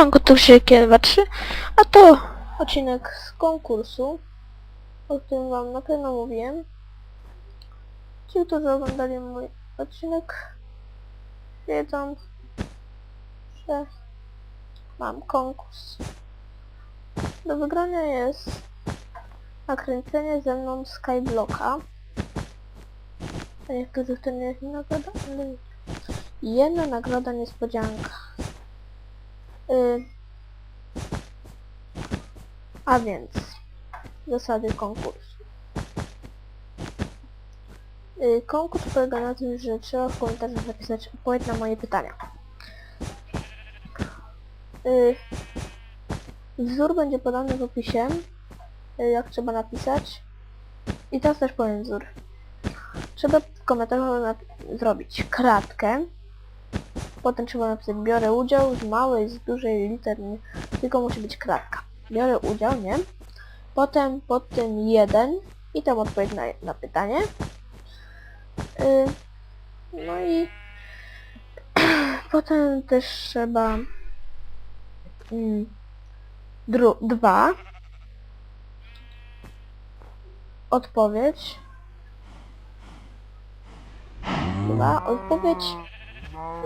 Siemanko, tu się 2-3, a to odcinek z konkursu, o którym wam na pewno mówiłem. Ci, którzy oglądali mój odcinek, wiedzą, że mam konkurs. Do wygrania jest nakręcenie ze mną Skyblocka. A jak to to nie jest nagroda? Ale Jedna nagroda niespodzianka. Y, a więc zasady konkursu. Y, konkurs polega na tym, że trzeba w komentarzach napisać odpowiedź na moje pytania. Y, wzór będzie podany w opisie, jak trzeba napisać. I teraz też powiem wzór. Trzeba w komentarzu nap- zrobić kratkę, Potem trzeba napisać biorę udział z małej, z dużej litery, tylko musi być kratka. Biorę udział, nie? Potem pod tym jeden i tam odpowiedź na, na pytanie. Y, no i potem też trzeba mm, dwa odpowiedź dwa odpowiedź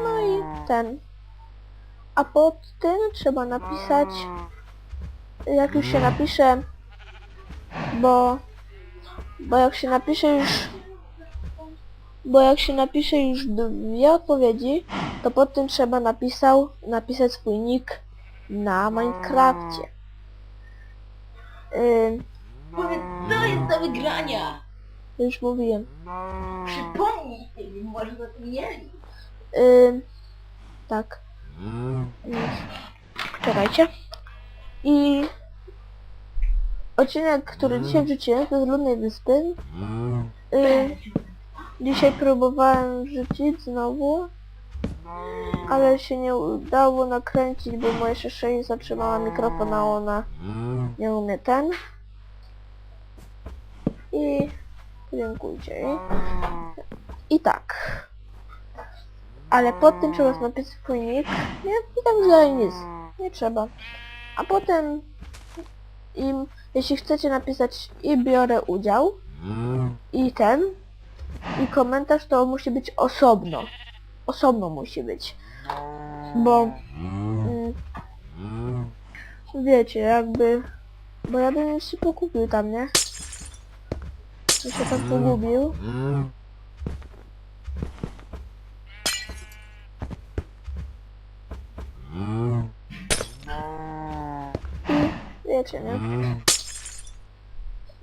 no i ten. A pod tym trzeba napisać, jak już się napisze, bo, bo jak się napisze już, bo jak się napisze już dwie odpowiedzi, to pod tym trzeba napisał, napisać swój nick na Minecrafcie. Ym, Powiedz, co jest do wygrania? już mówiłem. Przypomnij, żeby może zapomnieli. Ym, tak. Czekajcie. I odcinek, który dzisiaj wrzuciłem, to z Ludnej Wyspy. Y, dzisiaj próbowałem wrzucić znowu, ale się nie udało nakręcić, bo moja jej zatrzymała mikrofon, a ona nie umie ten. I dziękujcie. I tak. Ale pod tym trzeba napisać nick. Nie, i tam dalej nic. Nie trzeba. A potem im, jeśli chcecie napisać i biorę udział i ten i komentarz to musi być osobno. Osobno musi być. Bo mm, wiecie, jakby bo ja bym się pogubił tam, nie? Bym się tam pogubił. I wiecie, nie?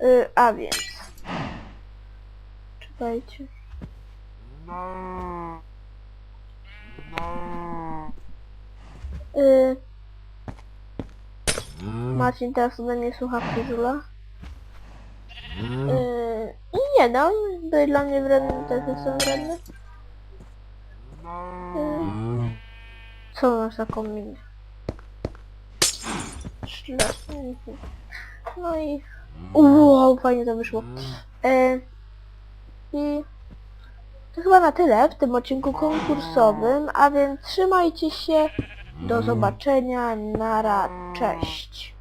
Y, a więc. Czekajcie. Y, Marcin teraz ode mnie słuchawki żula. Y, I nie no, był dla mnie wredny, też jestem wredny. Y, co masz taką minę? No i... Wow, fajnie to wyszło. E, I to chyba na tyle w tym odcinku konkursowym, a więc trzymajcie się. Do zobaczenia. Nara. Cześć.